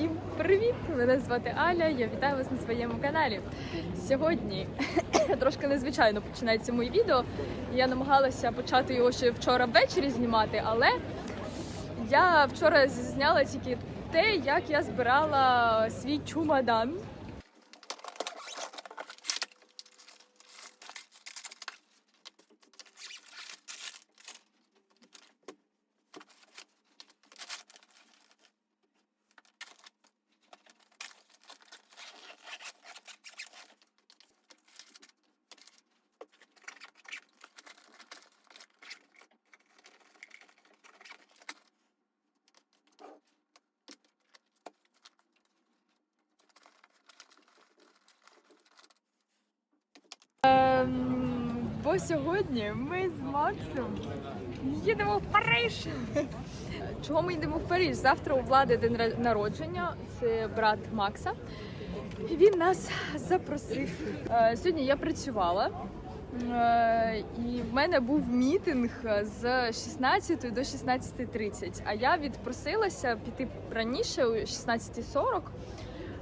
Всім привіт! Мене звати Аля. Я вітаю вас на своєму каналі. Сьогодні трошки незвичайно починається моє відео. Я намагалася почати його ще вчора ввечері знімати, але я вчора зняла тільки те, як я збирала свій чумадан. Ем, бо сьогодні ми з Максом їдемо в Париж. Чого ми йдемо в Париж? Завтра у влади день народження. Це брат Макса. І Він нас запросив. Е, Сьогодні я працювала. е, І в мене був мітинг з 16 до 16.30, а я відпросилася піти раніше, о 16.40.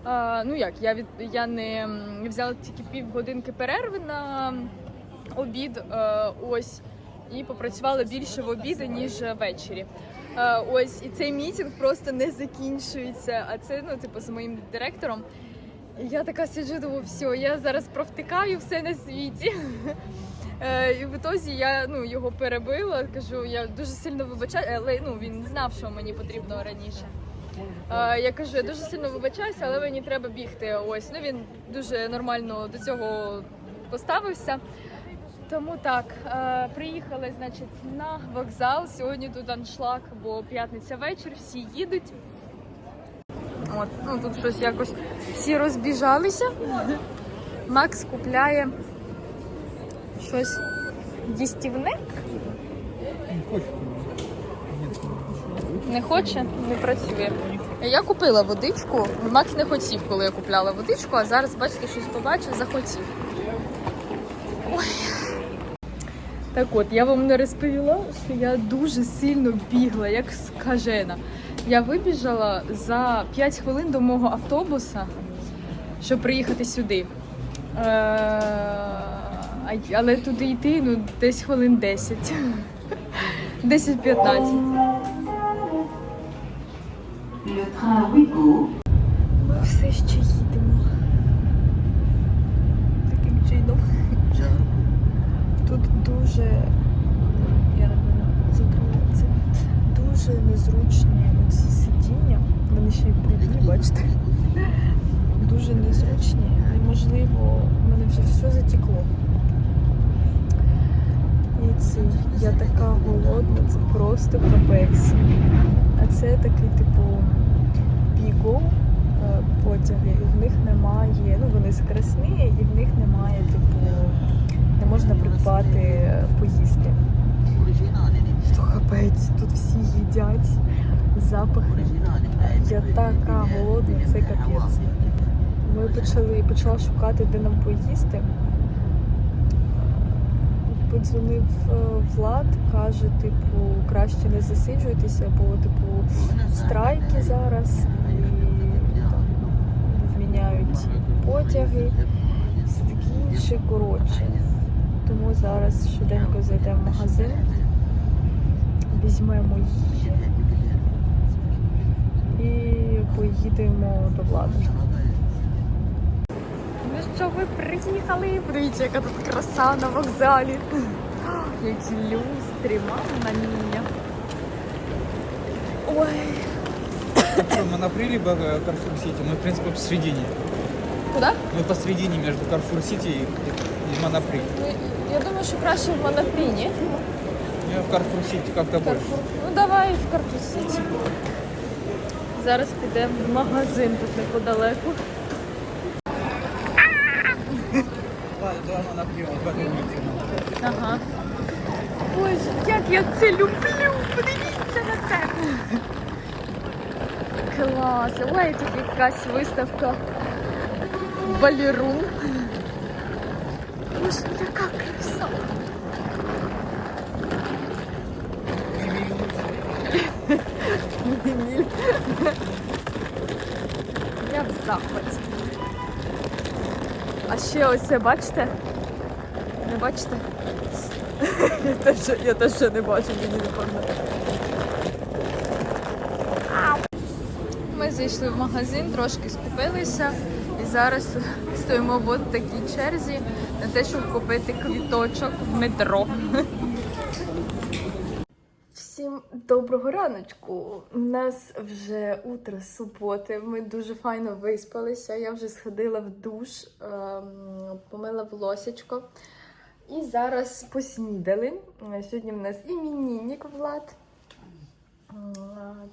Е, Ну як, я від я не взяла тільки півгодинки перерви на обід, е, ось і попрацювала більше в обіди, ніж ввечері. Е, Ось і цей мітинг просто не закінчується. А це ну, типу, з моїм директором. І я така сиджу, думаю, все, я зараз провтикаю все на світі. Е, І в ітозі я ну, його перебила. Кажу, я дуже сильно вибачаю, але ну, він знав, що мені потрібно раніше. Я кажу, я дуже сильно вибачаюся, але мені треба бігти. Ось ну він дуже нормально до цього поставився. Тому так, е, приїхали, значить, на вокзал. Сьогодні тут аншлаг, бо п'ятниця вечір, всі їдуть. От, ну тут щось якось всі розбіжалися. Макс купляє щось дістівне. Не хоче, не працює. Я купила водичку. Макс не хотів, коли я купляла водичку, а зараз, бачите, щось побачив, захотів. Ой. Так от, я вам не розповіла, що я дуже сильно бігла, як скажена. Я вибіжала за 5 хвилин до мого автобуса, щоб приїхати сюди. Е, Але туди йти ну, десь хвилин 10. 10-15. Le train Ouigo Ми все ще їдемо. Таким чином. Тут дуже, я напевно закрила це, дуже незручні оці сидіння. Вони ще й брудні, бачите. Дуже Неможливо, в мене вже все затекло. І це, я така голодна, це просто капець. А це такий, типу, піго е, потяги, і в них немає, ну вони скресні, і в них немає, типу, не можна придбати е, поїсти. То капець, тут всі їдять, запах. Я така голодна, це капець. Ми почали почала шукати, де нам поїсти. Подзвонив е, Влад, каже, типу, краще не засиджуйтеся, бо типу страйки зараз і там зміняють потяги. Все таке інше коротше. Тому зараз швиденько зайдемо в магазин, візьмемо їжі і поїдемо до влади. Ну що, ви приїхали? Подивіться, яка тут краса на вокзалі. Які люстри, мама мія. Ой, Что, мы на апреле либо Карфур Сити? Мы, в принципе, посередине. куди? Мы посередине между Карфур Сити и, и Монапри. Ну, я думаю, що краще в Монапріні. Я в Карфур Сити как-то больше. Карфур. Ну давай в Карфур Сіті. Зараз підемо в магазин тут неподалеку. Ага. Боже, як я це люблю! Подивіться на це! Клас! Ой, тут якась виставка балерун. Боже, яка краса! захваті. А ще ось це бачите? Не бачите? Я теж, я теж ще не бачу, мені не пам'ятаю. Ми зайшли в магазин, трошки скупилися і зараз стоїмо в от такій черзі на те, щоб купити квіточок в метро. Всім доброго раночку. У нас вже утро суботи. Ми дуже файно виспалися. Я вже сходила в душ, ем, помила волосечко. І зараз поснідали. Сьогодні в нас іменинник Влад.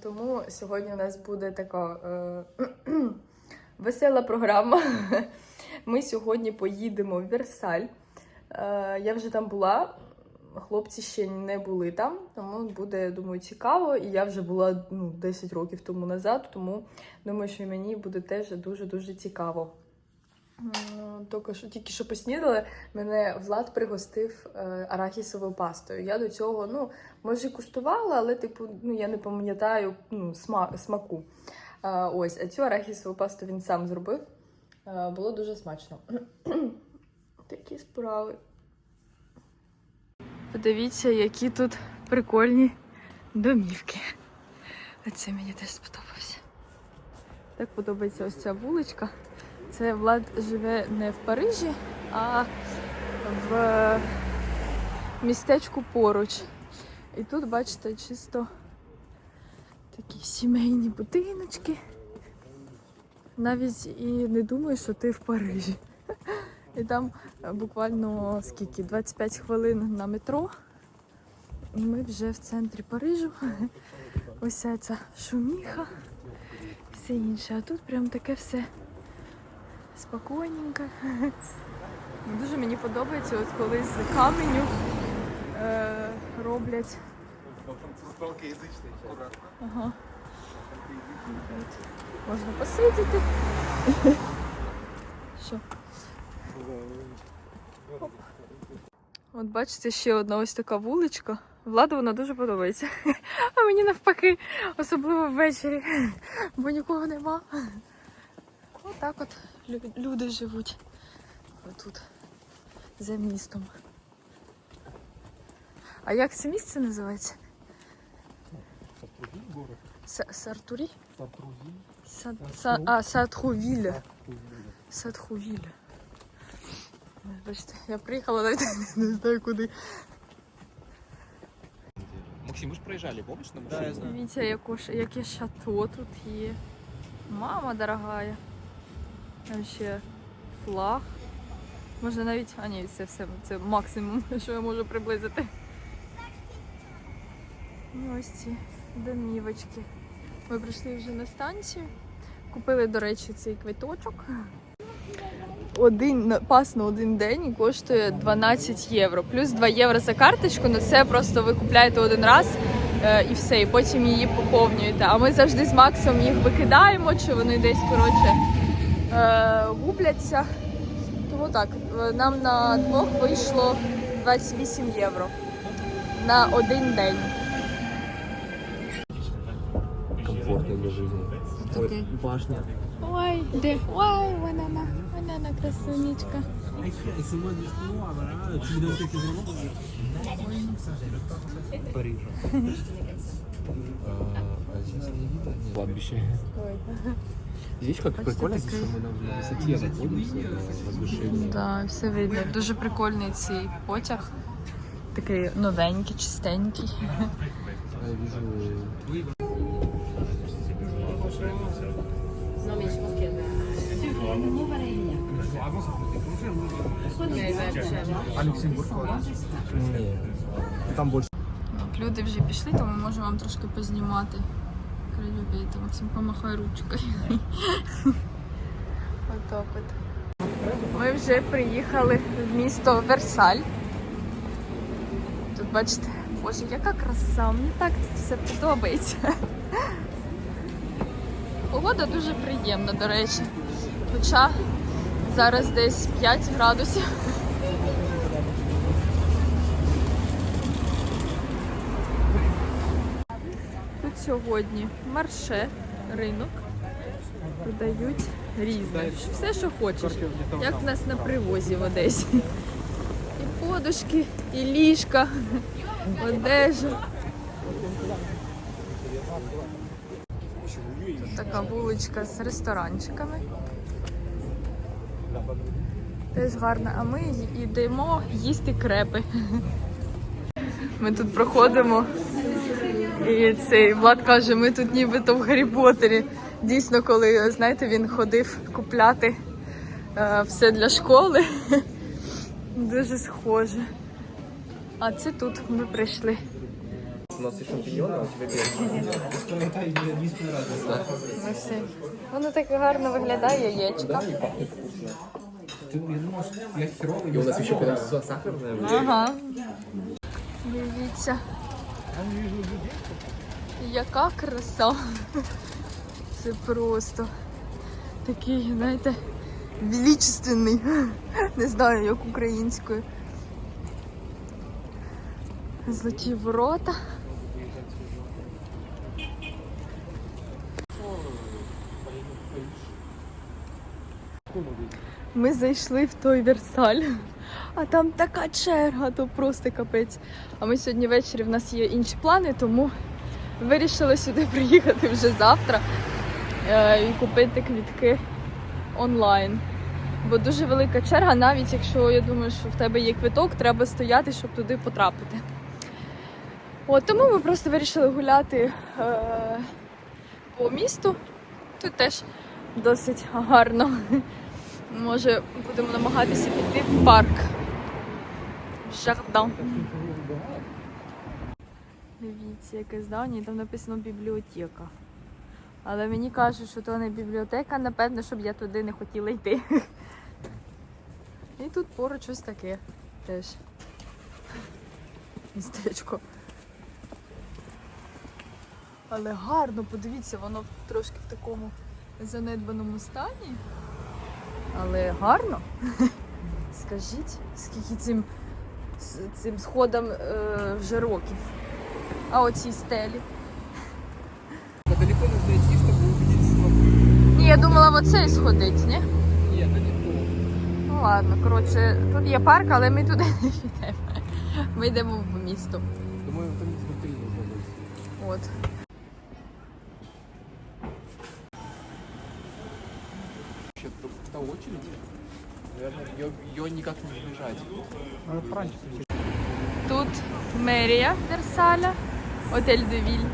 Тому сьогодні у нас буде така е, весела програма. Ми сьогодні поїдемо в Версаль. Е, Я вже там була, хлопці ще не були там, тому буде, я думаю, цікаво. І я вже була ну, 10 років тому назад, тому думаю, що і мені буде теж дуже-дуже цікаво. Тільки що, тільки що поснідали, мене Влад пригостив е, арахісовою пастою. Я до цього, ну, може, куштувала, але, типу, ну, я не пам'ятаю ну, сма- смаку. А, ось, а цю арахісову пасту він сам зробив. А, було дуже смачно. Такі справи. Подивіться, які тут прикольні домівки. Оце мені теж сподобався. Так подобається ось ця вуличка. Це Влад живе не в Парижі, а в містечку поруч. І тут, бачите, чисто такі сімейні будиночки. Навіть і не думаю, що ти в Парижі. І там буквально скільки? 25 хвилин на метро. І ми вже в центрі Парижу. Ось ця шуміха, все інше. А тут прям таке все спокійненько. Дуже мені подобається, от коли з каменю е, роблять. Ага. От. Можна посидіти. Що? Оп. От бачите, ще одна ось така вуличка. Владу вона дуже подобається. А мені навпаки, особливо ввечері, бо нікого нема. Отак от люди живуть. Отут, за містом. А як це місце називається? Са- Сартурі? Са- Са- А, Сатрувіль. Сатрувіль. Бачите, я приїхала навіть не знаю куди. Максим, мы же проезжали, помнишь, Да, я знаю. Дивіться, яке шато тут є. Мама дорогая. Там ще флаг. Можна навіть. А ні, це все це максимум, що я можу приблизити. І ось ці домівочки. Ми прийшли вже на станцію. Купили, до речі, цей квиточок. Один на- пас на один день коштує 12 євро. Плюс 2 євро за карточку. Ну це просто ви купляєте один раз е, і все, і потім її поповнюєте. А ми завжди з Максом їх викидаємо, чи вони десь коротше губляться. Тому так, е, нам на двох вийшло 28 євро на один день. Комфортно для жизни. Окей. башня. Ой, де? Ой, вона на вона на красунечка. Париж. Кладбище. Здесь как Почти прикольно, такой. что мы на высоте находимся, на возвышении. Да, все видно. Дуже прикольний цей потяг. Такий новенький, чистенький. Я вижу Не. Там больше. От люди вже пішли, тому можу вам трошки познімати. Крильовіти. Максим, помахай ручкою. Отак от. Ми вже приїхали в місто Версаль. Тут бачите, боже, яка краса, мені так все подобається. Погода дуже приємна, до речі. Хоча зараз десь 5 градусів. Сьогодні марше, ринок. Продають різне. Все, що хочеш. Як в нас на привозі в Одесі. І подушки, і ліжка, одежа. Тут така вуличка з ресторанчиками. Теж гарна. А ми йдемо їсти крепи. Ми тут проходимо. І цей Влад каже, ми тут нібито в Гаррі Поттері. Дійсно, коли знаєте, він ходив купляти е, все для школи. Дуже схоже. А це тут ми прийшли. У нас есть шампиньоны, а у тебя без. Воно так гарно виглядає, яєчко. И у нас прям сахарная. Ага. Дивіться. Яка краса. Це просто такий, знаєте, величественний. Не знаю, як українською. Золоті ворота. Ми зайшли в той Версаль, а там така черга, то просто капець. А ми сьогодні ввечері в нас є інші плани, тому вирішили сюди приїхати вже завтра е, і купити квітки онлайн. Бо дуже велика черга, навіть якщо я думаю, що в тебе є квиток, треба стояти, щоб туди потрапити. От тому ми просто вирішили гуляти е, по місту. Тут теж досить гарно. Може, будемо намагатися піти в парк. В Жардин. Дивіться, яке здання, і там написано бібліотека. Але мені кажуть, що то не бібліотека, напевно, щоб я туди не хотіла йти. І тут поруч щось таке теж. Містечко. Але гарно, подивіться, воно трошки в такому занедбаному стані. Але гарно. Скажіть, скільки цим, цим сходам е, вже років. А оцій стелі. Далеко идти, чтобы увидеть сноп. Ні, я думала в оцей сходить, ні? Нет, далеко. Ну ладно, коротше, тут є парк, але ми туди не йдемо. Ми йдемо в місто. Думаю, там быть. От. Наверное, ее, ее никак не избежать. Тут мерія Версаля, отель Девіль.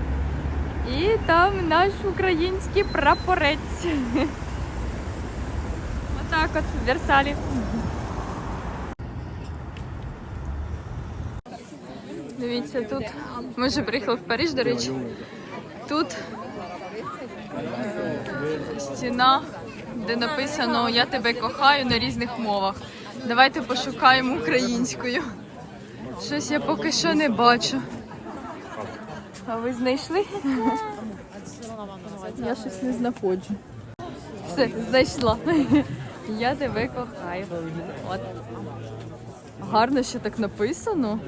І там наш український прапорець. Отак от в Версалі. Дивіться, тут ми вже приїхали в Париж, до речі. Тут стіна, де написано Я тебе кохаю на різних мовах. Давайте пошукаємо українською. Щось я поки що не бачу. А ви знайшли? Я щось не знаходжу. Все, знайшла. Я тебе кохаю. От. Гарно ще так написано.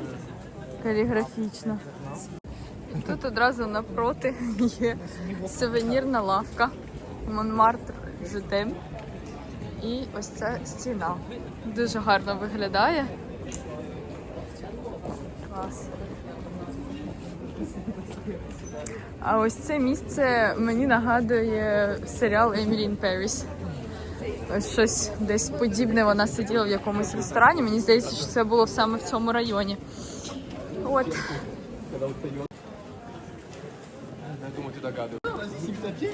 Каліграфічно. Тут одразу напроти є сувенірна лавка. Монмартр Житем. І ось ця стіна. Дуже гарно виглядає. Клас. А ось це місце мені нагадує серіал Emily in Paris. Ось щось десь подібне вона сиділа в якомусь ресторані. Мені здається, що це було саме в цьому районі. От. Думаю, ты догадываешься.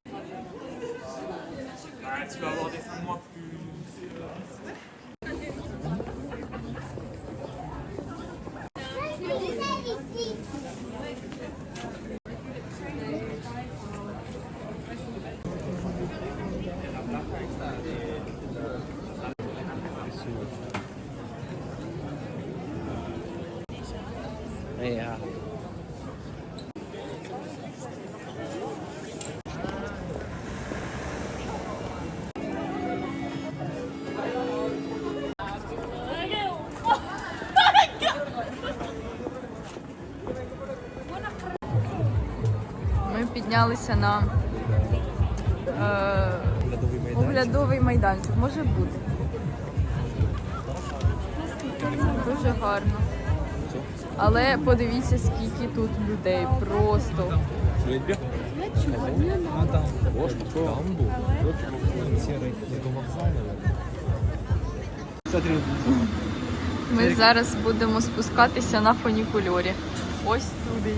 піднялися на е, оглядовий майданчик. Може бути. Дуже гарно. Але подивіться, скільки тут людей. Просто. Ми зараз будемо спускатися на фунікульорі. Ось туди.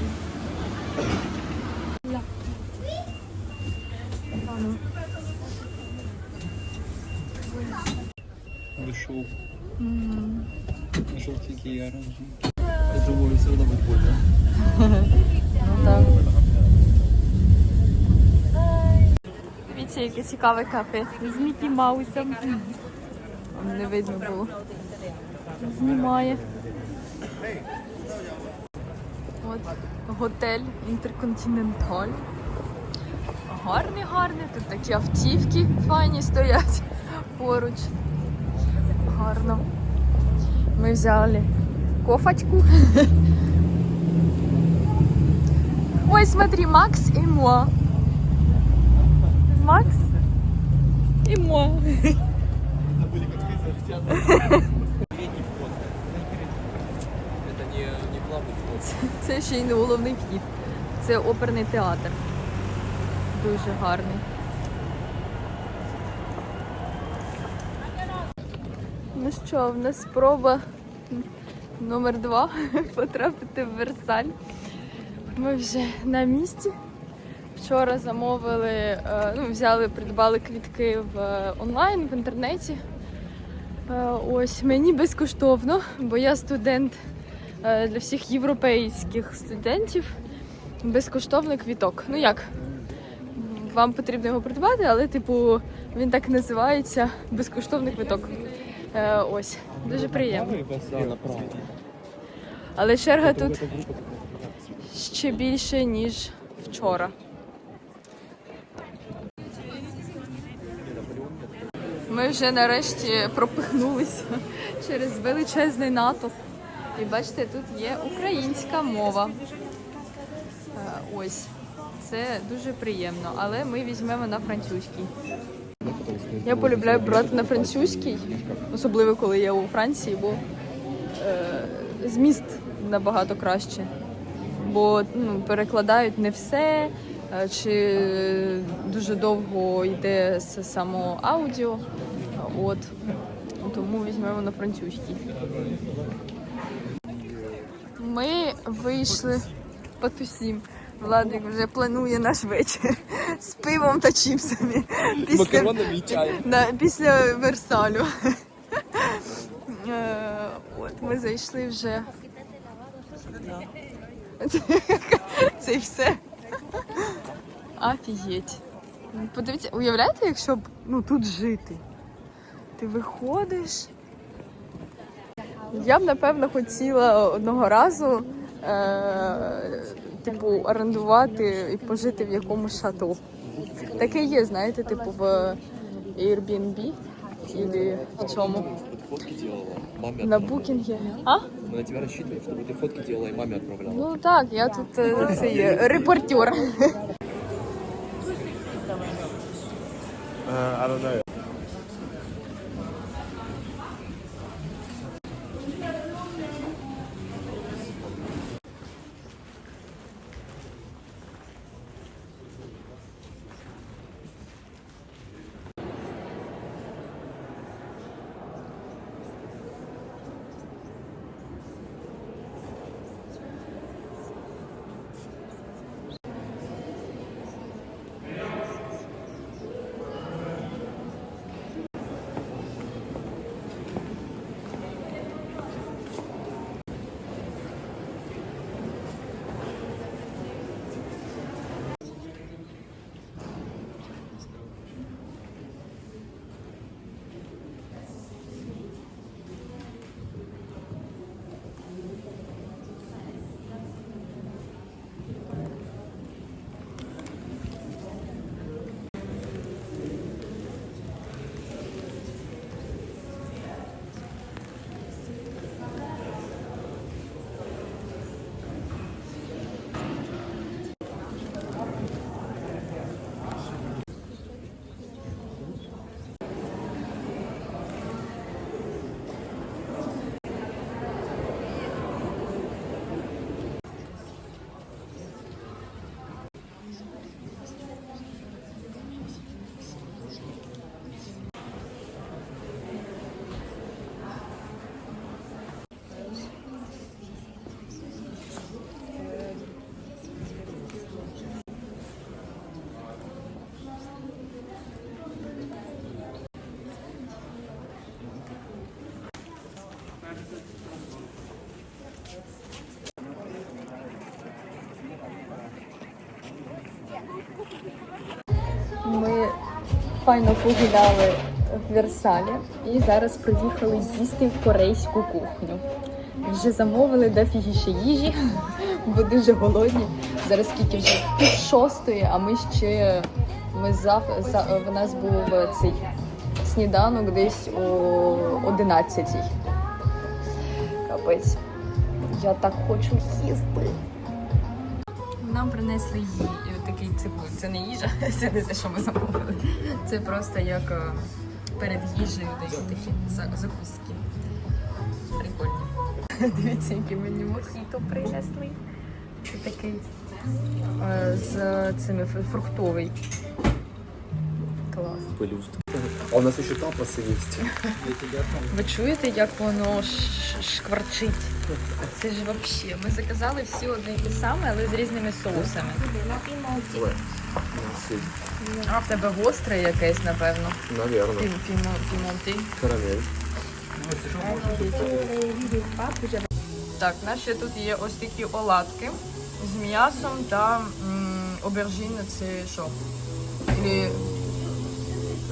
Такие оранжи. Это. Дивіться, яке цікаве кафе з Мікі Маусом. Не видно було. Знімає. От готель Інтерконтиненталь. Гарний, гарний. Тут такі автівки файні стоять поруч. Гарно. Ми взяли кофочку. Ой, смотри, Макс и moi. Макс и не, не главный вход. Це ще й не головний вхід. Це оперний театр. Дуже гарний. Ну що, в нас спроба номер два потрапити в Версаль. Ми вже на місці. Вчора замовили, е, ну, взяли, придбали квітки в е, онлайн в інтернеті. Е, Ось мені безкоштовно, бо я студент для всіх європейських студентів. Безкоштовний квіток. Ну як? Вам потрібно його придбати, але, типу, він так називається безкоштовний квиток. Е, Ось, дуже приємно. Але черга тут ще більше, ніж вчора. Ми вже нарешті пропихнулися через величезний натовп. І бачите, тут є українська мова. Е, Ось. Це дуже приємно, але ми візьмемо на французький. Я полюбляю брати на французький, особливо коли я у Франції, бо е, зміст набагато краще. Бо ну, перекладають не все, е, чи дуже довго йде само аудіо. От. Тому візьмемо на французький. Ми вийшли потусім. Владик вже планує наш вечір з пивом та чіпсами. Після, чаем. на, після Версалю. Е, От ми зайшли вже. Це і все. Офігеть. Подивіться, уявляєте, якщо б ну, тут жити? Ти виходиш. Я б напевно хотіла одного разу е, типу орендувати і пожити в якомусь шато. Таке є, знаєте, типу в Airbnb или в чому? фотки делала, маме На отправляла. букінгі. А? Мы на тебя рассчитываем, чтобы ты фотки делала и маме отправляла. Ну так, я тут е, це є, репортер. Файно погуляли в Версалі і зараз приїхали їсти в корейську кухню. Вже замовили дофігіше їжі, бо дуже голодні. Зараз скільки вже пів шостої, а ми ще ми зав, за, в нас був цей сніданок десь о 11. Капець. Я так хочу їсти. Нам принесли ї... такий типу, це не їжа, це не те, що ми замовили. Це просто як е, перед їжею дають такі закуски. Прикольні. Дивіться, які мені мохіто принесли. Це такий е, з цими фруктовий. Клас. Пылюстки. А у нас еще тапосы есть. Ви чуєте, як воно шкварчить? Це ж взагалі. Ми заказали всі одне і те саме, але з різними соусами. А в тебе гостре якесь, напевно. Наверное. Пім, пімо, пімоти. Карамель. Так, ще тут є ось такі оладки з м'ясом та м, обержін. Це що? Или...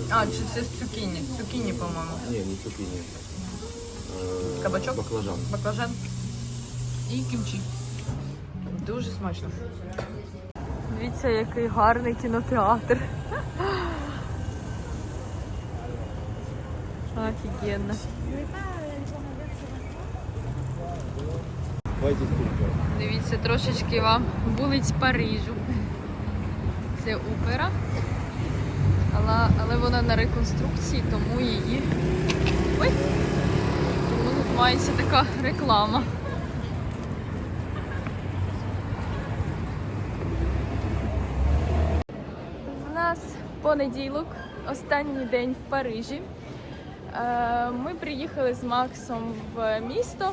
А, чи це з цукіні? Цукіні, по-моєму. Не, не цукини. Кабачок? Баклажан. Баклажан і кімчі. Дуже смачно. Дивіться, який гарний кінотеатр. Офігенно. Дивіться, трошечки вам вулиць Парижу. Це опера. Але, але вона на реконструкції, тому її. Ой! Тому мається така реклама. У нас понеділок, останній день в Парижі. Е, Ми приїхали з Максом в місто,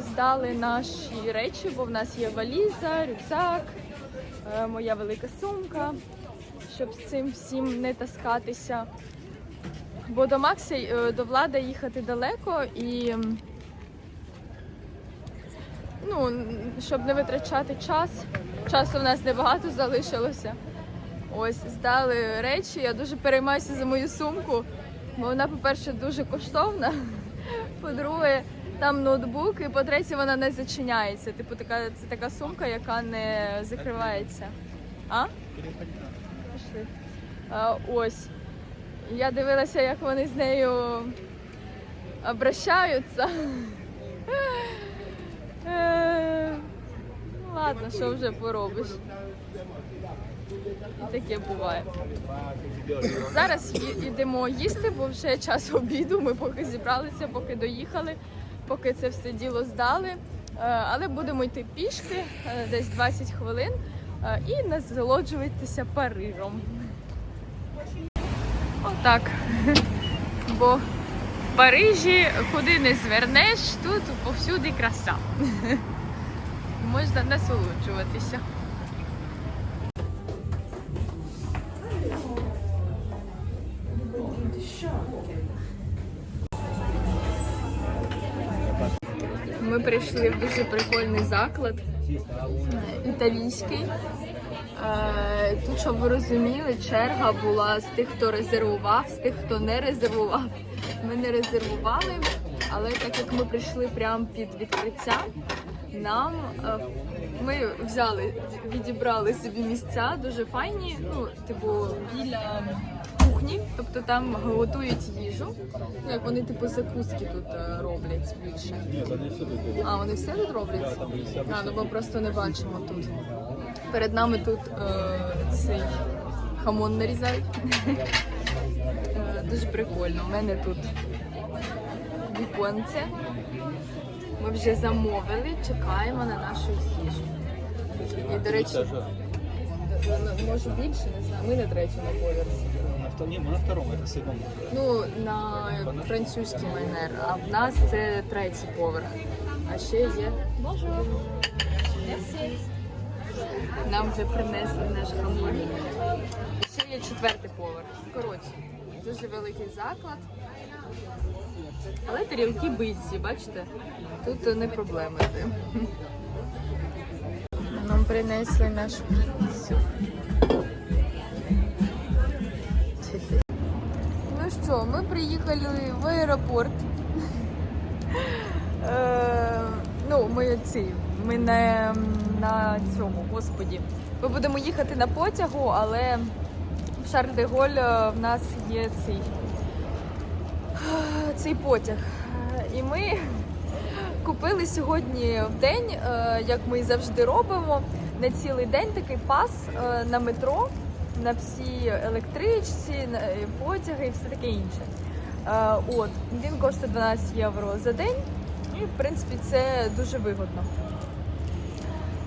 здали наші речі, бо в нас є валіза, рюкзак, е, моя велика сумка, щоб з цим всім не таскатися. Бо до Макса, е, до влади їхати далеко і ну, щоб не витрачати час. Часу в нас небагато залишилося. Ось здали речі. Я дуже переймаюся за мою сумку, бо вона, по-перше, дуже коштовна. По-друге, там ноутбук, і по-третє, вона не зачиняється. Типу, така це така сумка, яка не закривається. А? Пішли. Ось. Я дивилася, як вони з нею обращаються. Е, ну, Ладно, що вже поробиш. І таке буває. Зараз йдемо їсти, бо вже час обіду. Ми поки зібралися, поки доїхали, поки це все діло здали. Е, Але будемо йти пішки е, десь 20 хвилин і насолоджуватися Парижем. Отак. Бо в Парижі куди не звернеш, тут повсюди краса. Можна насолоджуватися. Ми прийшли в дуже прикольний заклад італійський. Е, Тут, щоб ви розуміли, черга була з тих, хто резервував, з тих, хто не резервував. Ми не резервували, але так як ми прийшли прямо під відкриття, нам е, ми взяли, відібрали собі місця дуже файні, ну, типу, біля кухні, тобто там готують їжу. Ну, як вони типу закуски тут е, роблять більше. А, вони все тут роблять? А, ну ми просто не бачимо тут. Перед нами тут е, цей хамон нарізають. Е, Дуже прикольно. У мене тут віконце. Ми вже замовили, чекаємо на нашу їжу. І, до речі, може більше, не знаю. Ми на третьому поверсі. Втор- не, мы на втором, это седьмом. Ну, на французький манер, а в нас це третій поверх. А ще є. Merci. Нам вже принесли наш хамон. Ще є четвертий поверх. Коротше, дуже великий заклад. Але тарілки биті, бачите? Тут не проблема. Нам принесли наш піцу. Що, ми приїхали в аеропорт. Е, ну, ми ці. Ми не на цьому, господі. Ми будемо їхати на потягу, але в Шарль де Голь е, в нас є цей, цей потяг. Е, І ми купили сьогодні в день, е, як ми завжди робимо, на цілий день такий пас е, на метро, на всі електричці, е, потяги і все таке інше. Е, От він коштує 12 євро за день, і в принципі це дуже вигодно.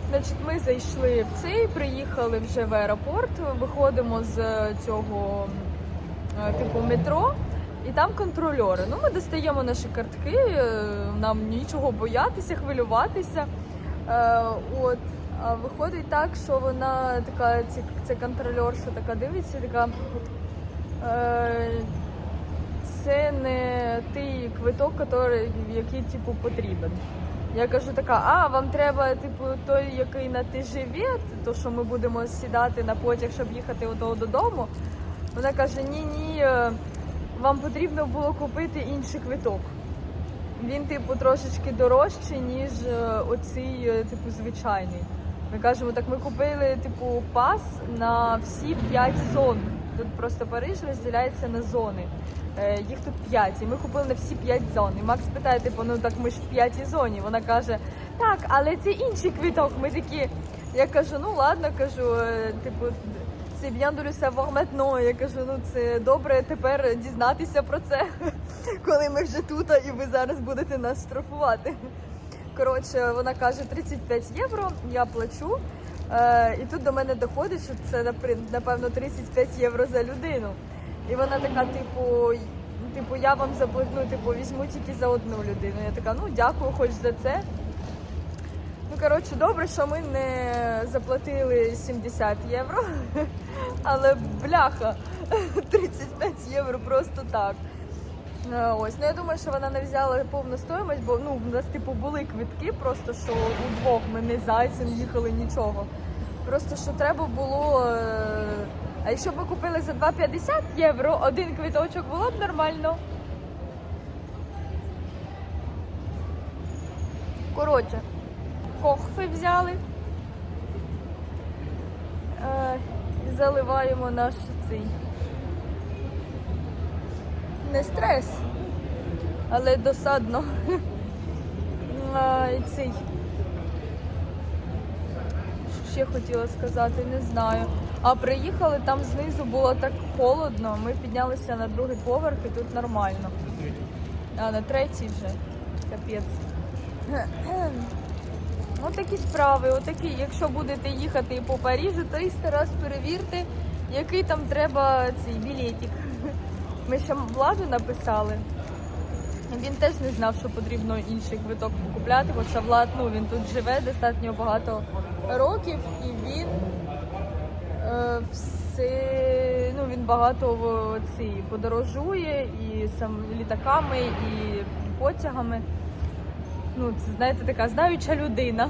Значить, ми зайшли в цей, приїхали вже в аеропорт, виходимо з цього е, типу метро, і там контрольори. Ну, ми достаємо наші картки, нам нічого боятися, хвилюватися. От. А виходить так, що вона така, ці- ця контрольорша така дивиться, така. Е, це не той квиток, який, який типу, потрібен. Я кажу така, а вам треба, типу, той, який на ТЖВ, то що ми будемо сідати на потяг, щоб їхати ото додому. Вона каже: ні, ні, вам потрібно було купити інший квиток. Він, типу, трошечки дорожчий, ніж е, оцей, е, типу, звичайний. Ми кажемо, так ми купили, типу, пас на всі п'ять зон. Тут просто Париж розділяється на зони. Е, Їх тут п'ять, і ми купили на всі п'ять зон. І Макс питає, типу, ну так ми ж в п'ятій зоні. Вона каже, так, але це інший квиток. Ми такі. Я кажу, ну ладно, кажу, е, типу, c'est bien maintenant. Я кажу, ну це добре тепер дізнатися про це, коли ми вже тут, і ви зараз будете нас штрафувати. Коротше, вона каже 35 євро, я плачу. Е, і тут до мене доходить, що це напевно 35 євро за людину. І вона така, типу, типу, я вам заплатну, ну, типу, візьму тільки за одну людину. Я така, ну дякую, хоч за це. Ну, коротше, добре, що ми не заплатили 70 євро, але бляха, 35 євро просто так. Е, Ось, ну я думаю, що вона не взяла повну стоїмость, бо ну в нас типу були квитки, просто що удвох ми не зайцем їхали нічого. Просто що треба було. е, А якщо б ми купили за 2,50 євро один квиточок, було б нормально. Коротше, кохви взяли. Е, заливаємо наш цей. Не стрес, але досадно. А, цей. Що ще хотіла сказати, не знаю. А приїхали, там знизу було так холодно. Ми піднялися на другий поверх і тут нормально. А на третій вже. Капець. Отакі справи, отакі, якщо будете їхати по Парижу, 300 раз перевірте, який там треба цей білетик. Ми ще владу написали. Він теж не знав, що потрібно інший квиток купляти, хоча Влад ну, він тут живе достатньо багато років і він е, все, ну, він багато ці, подорожує і сам літаками, і потягами. Ну, це знаєте, така знаюча людина.